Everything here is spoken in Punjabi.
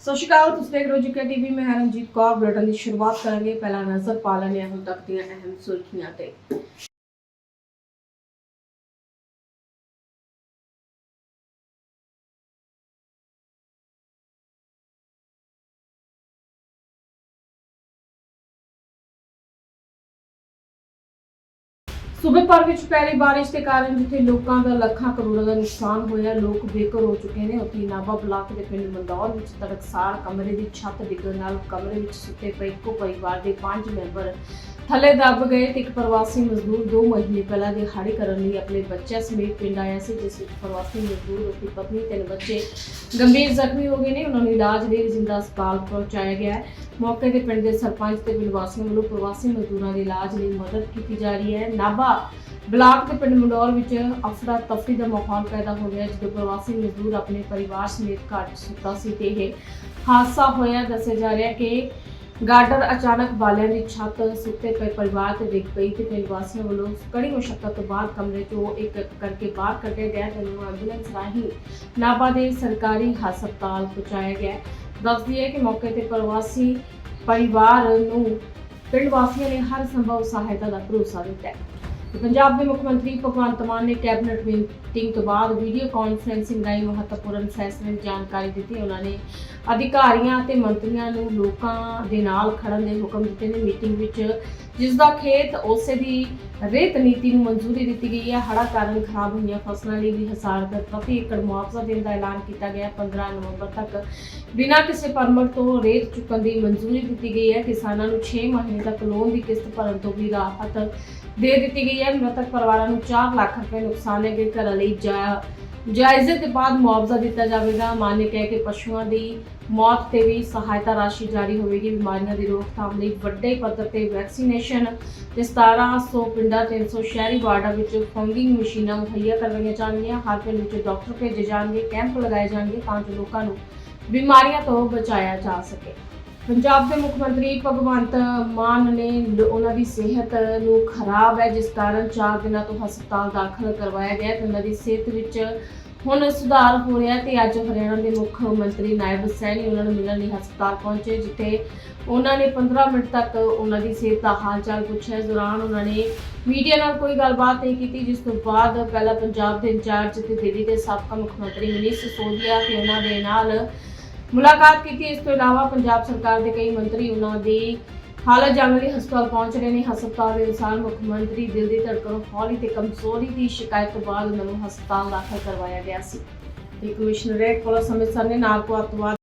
ਸਤਿ ਸ਼੍ਰੀ ਅਕਾਲ, ਤੁਸੀਂ ਦੇਖ ਰਹੇ ਹੋ ਜੀਕੇ ਟੀਵੀ। ਮੈਂ ਹਾਂ ਰਣਜੀਤ ਕੌਰ, ਬੁਲੇਟਿਨ ਦੀ ਸ਼ੁਰੂਆਤ ਕਰਾਂਗੇ। ਪਹਿਲਾਂ ਨਜ਼ਰ ਪਾ ਲੈਂਦੇ ਹਾਂ ਹੁਣ ਤੱਕ ਦੀਆਂ ਅਹਿਮ ਸੁਰਖੀਆਂ ਤੇ। ਸੂਬੇ ਭਰ ਵਿੱਚ ਪੈ ਰਹੀ ਬਾਰਿਸ਼ ਦੇ ਕਾਰਨ ਜਿੱਥੇ ਲੋਕਾਂ ਦਾ ਲੱਖਾਂ ਕਰੋੜਾਂ ਦਾ ਨੁਕਸਾਨ ਹੋਇਆ, ਲੋਕ ਬੇਘਰ ਹੋ ਚੁੱਕੇ ਨੇ। ਉੱਥੇ ਨਾਭਾ ਬਲਾਕ ਦੇ ਪਿੰਡ ਮੰਦੌਰ ਵਿੱਚ ਤੜਕਸਾਰ ਕਮਰੇ ਦੀ ਛੱਤ ਡਿੱਗਣ ਨਾਲ ਕਮਰੇ ਵਿੱਚ ਸੁੱਤੇ ਪਏ ਇੱਕੋ ਪਰਿਵਾਰ ਦੇ ਪੰਜ ਮੈਂਬਰ ਥੱਲੇ ਦੱਬ ਗਏ ਤੇ ਇੱਕ ਪ੍ਰਵਾਸੀ ਮਜ਼ਦੂਰ ਦੋ ਮਹੀਨੇ ਪਹਿਲਾਂ ਦਿਹਾੜੀ ਕਰਨ ਲਈ ਆਪਣੇ ਬੱਚਿਆਂ ਸਮੇਤ ਪਿੰਡ ਆਇਆ ਸੀ, ਜਿਸ ਵਿੱਚ ਪ੍ਰਵਾਸੀ ਮਜ਼ਦੂਰ ਉਸਦੀ ਪਤਨੀ ਤੇ ਬੱਚੇ ਗੰਭੀਰ ਜ਼ਖਮੀ ਹੋ ਗਏ ਨੇ। ਉਹਨਾਂ ਨੂੰ ਇਲਾਜ ਲਈ ਜ਼ਿੰਦਾ ਹਸਪਤਾਲ ਪਹੁੰਚਾਇਆ ਗਿਆ ਹੈ। ਮੌਕੇ ਤੇ ਪਿੰਡ ਦੇ ਸਰਪੰਚ ਤੇ ਪਿੰਡ ਵਾਸੀਆਂ ਵੱਲੋਂ ਪ੍ਰਵਾਸੀ ਮਜ਼ਦੂਰਾਂ ਦੇ ਇਲਾਜ ਲਈ ਮਦਦ ਕੀਤੀ ਜਾ ਰਹੀ ਹੈ। ਨਾਭਾ ਬਲਾਕ ਦੇ ਪਿੰਡ ਮੰਡੌਰ ਵਿੱਚ ਅਫਰਾ ਤਫਰੀ ਦਾ ਮਾਹੌਲ ਪੈਦਾ ਹੋ ਗਿਆ, ਜਦੋਂ ਪ੍ਰਵਾਸੀ ਮਜ਼ਦੂਰ ਆਪਣੇ ਪਰਿਵਾਰ ਸਮੇਤ ਘਰ ਸੁੱਤਾ ਸੀ ਤੇ ਇਹ ਹਾਦਸਾ ਹੋਇਆ। ਦੱਸਿਆ ਜਾ ਰਿਹਾ ਕਿ ਗਾਰਡਰ ਅਚਾਨਕ ਬਾਲਿਆਂ ਦੀ ਛੱਤ ਸੁੱਤੇ ਪਏ ਪਰਿਵਾਰ ਤੇ ਡਿੱਗ ਪਈ ਤੇ ਪਿੰਡ ਵਾਸੀਆਂ ਵੱਲੋਂ ਕੜੀ ਮੁਸ਼ੱਕਤ ਤੋਂ ਬਾਅਦ ਕਮਰੇ ਤੋਂ ਇੱਕ ਇੱਕ ਕਰਕੇ ਬਾਹਰ ਕੱਢਿਆ ਗਿਆ ਤੇ ਉਹਨਾਂ ਨੂੰ ਐਂਬੂਲੈਂਸ ਰਾਹੀਂ ਨਾਭਾ ਦੇ ਸਰਕਾਰੀ ਹਸਪਤਾਲ ਪਹੁੰਚਾਇਆ ਗਿਆ। ਦੱਸਦੀ ਹੈ ਕਿ ਮੌਕੇ ਤੇ ਪ੍ਰਵਾਸੀ ਪਰਿਵਾਰ ਨੂੰ ਪਿੰਡ ਵਾਸੀਆਂ ਨੇ ਹਰ ਸੰਭਵ ਸਹਾਇਤਾ ਦਾ ਭਰੋਸਾ ਦਿੱਤਾ ਪੰਜਾਬ ਦੇ ਮੁੱਖ ਮੰਤਰੀ ਭਗਵੰਤ ਮਾਨ ਨੇ ਕੈਬਨਿਟ ਮੀਟਿੰਗ ਤੋਂ ਬਾਅਦ ਵੀਡੀਓ ਕਾਨਫਰੰਸਿੰਗ ਰਾਹੀਂ ਮਹੱਤਵਪੂਰਨ ਫੈਸਲੇ ਦੀ ਜਾਣਕਾਰੀ ਦਿੱਤੀ। ਉਹਨਾਂ ਨੇ ਅਧਿਕਾਰੀਆਂ ਅਤੇ ਮੰਤਰੀਆਂ ਨੂੰ ਲੋਕਾਂ ਦੇ ਨਾਲ ਖੜਨ ਦੇ ਹੁਕਮ ਦਿੱਤੇ ਨੇ। ਮੀਟਿੰਗ ਵਿੱਚ ਜਿਸ ਦਾ ਖੇਤ ਉਸੇ ਦੀ ਰੇਤ ਨੀਤੀ ਨੂੰ ਮਨਜ਼ੂਰੀ ਦਿੱਤੀ ਗਈ ਹੈ। ਹੜ੍ਹਾਂ ਕਾਰਨ ਖਰਾਬ ਹੋਈਆਂ ਫਸਲਾਂ ਲਈ ਵੀ ਹਜ਼ਾਰ ਰੁਪਏ ਪ੍ਰਤੀ ਏਕੜ ਮੁਆਵਜ਼ਾ ਦੇਣ ਦਾ ਐਲਾਨ ਕੀਤਾ ਗਿਆ ਹੈ। 15 ਨਵੰਬਰ ਤੱਕ ਬਿਨਾਂ ਕਿਸੇ ਪਰਮਿਟ ਤੋਂ ਰੇਤ ਚੁੱਕਣ ਦੀ ਮਨਜ਼ੂਰੀ ਦਿੱਤੀ ਗਈ ਹੈ। ਕਿਸਾਨਾਂ ਨੂੰ 6 ਮਹੀਨੇ ਤੱਕ ਲੋਨ ਦੀ ਕਿਸ਼ਤ ਭਰਨ ਤੋਂ ਵੀ ਰਾਹਤ ਦੇ ਦਿੱਤੀ ਗਈ ਹੈ, ਮ੍ਰਿਤਕ ਪਰਿਵਾਰਾਂ ਨੂੰ 4 ਲੱਖ ਰੁਪਏ ਨੁਕਸਾਨੇ ਗਏ ਘਰਾਂ ਲਈ ਜਾ ਜਾਇਜ਼ੇ ਦੇ ਬਾਅਦ ਮੁਆਵਜ਼ਾ ਦਿੱਤਾ ਜਾਵੇਗਾ। ਮਾਨ ਨੇ ਕਿਹਾ ਪਸ਼ੂਆਂ ਦੀ ਮੌਤ ਤੇ ਵੀ ਸਹਾਇਤਾ ਰਾਸ਼ੀ ਜਾਰੀ ਹੋਵੇਗੀ। ਬਿਮਾਰੀਆਂ ਦੀ ਰੋਕਥਾਮ ਲਈ ਵੱਡੇ ਪੱਧਰ ਤੇ ਵੈਕਸੀਨੇਸ਼ਨ ਤੇ 1700 ਪਿੰਡਾਂ ਤੇ 300 ਸ਼ਹਿਰੀ ਵਾਰਡਾਂ ਵਿੱਚ ਫੰਗਿੰਗ ਮਸ਼ੀਨਾਂ ਮੁਹੱਈਆ ਕਰਵਾਈਆਂ ਜਾਣਗੀਆਂ। ਹਰ ਪਿੰਡ ਵਿੱਚ ਡਾਕਟਰ ਭੇਜੇ ਜਾਣਗੇ, ਕੈਂਪ ਲਗਾਏ ਜਾਣਗੇ ਤਾਂ ਜੋ ਲੋਕਾਂ ਨੂੰ ਬਿਮਾਰੀਆਂ ਤੋਂ ਬਚਾਇਆ ਜਾ ਸਕੇ। ਪੰਜਾਬ ਦੇ ਮੁੱਖ ਮੰਤਰੀ ਭਗਵੰਤ ਮਾਨ ਨੇ ਉਹਨਾਂ ਦੀ ਸਿਹਤ ਨੂੰ ਖਰਾਬ ਹੈ, ਜਿਸ ਕਾਰਨ 4 ਦਿਨਾਂ ਤੋਂ ਹਸਪਤਾਲ ਦਾਖਲ ਕਰਵਾਇਆ ਗਿਆ ਤੇ ਉਹਨਾਂ ਦੀ ਸਿਹਤ ਵਿੱਚ ਹੁਣ ਸੁਧਾਰ ਹੋ ਰਿਹਾ ਹੈ ਤੇ ਅੱਜ ਹਰਿਆਣਾ ਦੇ ਮੁੱਖ ਮੰਤਰੀ ਨਾਇਬ ਸੈਣੀ ਉਹਨਾਂ ਨੂੰ ਮਿਲਣ ਲਈ ਹਸਪਤਾਲ ਪਹੁੰਚੇ, ਜਿੱਥੇ ਉਹਨਾਂ ਨੇ 15 ਮਿੰਟ ਤੱਕ ਉਹਨਾਂ ਦੀ ਸਿਹਤ ਦਾ ਹਾਲ ਚਾਲ ਪੁੱਛਿਆ। ਇਸ ਦੌਰਾਨ ਉਹਨਾਂ ਨੇ ਮੀਡੀਆ ਨਾਲ ਕੋਈ ਗੱਲਬਾਤ ਨਹੀਂ ਕੀਤੀ, ਜਿਸ ਤੋਂ ਬਾਅਦ ਪਹਿਲਾਂ ਪੰਜਾਬ ਦੇ ਇੰਚਾਰਜ ਤੇ ਦਿੱਲੀ ਦੇ ਸਾਬਕਾ ਮੁੱਖ ਮੰਤਰੀ ਮਨੀਸ਼ ਸਿਸੋਦੀਆ ਤੇ ਉਹਨਾਂ ਦੇ ਨਾਲ ਮੁਲਾਕਾਤ ਕੀਤੀ। ਇਸ ਤੋਂ ਇਲਾਵਾ ਪੰਜਾਬ ਸਰਕਾਰ ਦੇ ਕਈ ਮੰਤਰੀ ਉਹਨਾਂ ਦੀ ਹਾਲਤ ਜਾਣਨ ਲਈ ਹਸਪਤਾਲ ਪਹੁੰਚ ਰਹੇ ਨੇ। ਹਸਪਤਾਲ ਦੇ ਅਨੁਸਾਰ ਮੁੱਖ ਮੰਤਰੀ ਦਿਲ ਦੀ ਧੜਕਣ ਹੌਲੀ ਤੇ ਕਮਜ਼ੋਰੀ ਦੀ ਸ਼ਿਕਾਇਤ ਤੋਂ ਬਾਅਦ ਉਹਨਾਂ ਨੂੰ ਹਸਪਤਾਲ ਦਾਖਲ ਕਰਵਾਇਆ ਗਿਆ ਸੀ। ਤੇ ਕਮਿਸ਼ਨਰੇਟ ਪੁਲਿਸ ਅੰਮ੍ਰਿਤਸਰ ਨੇ ਨਾਰਕੋ ਅੱਤਵਾਦ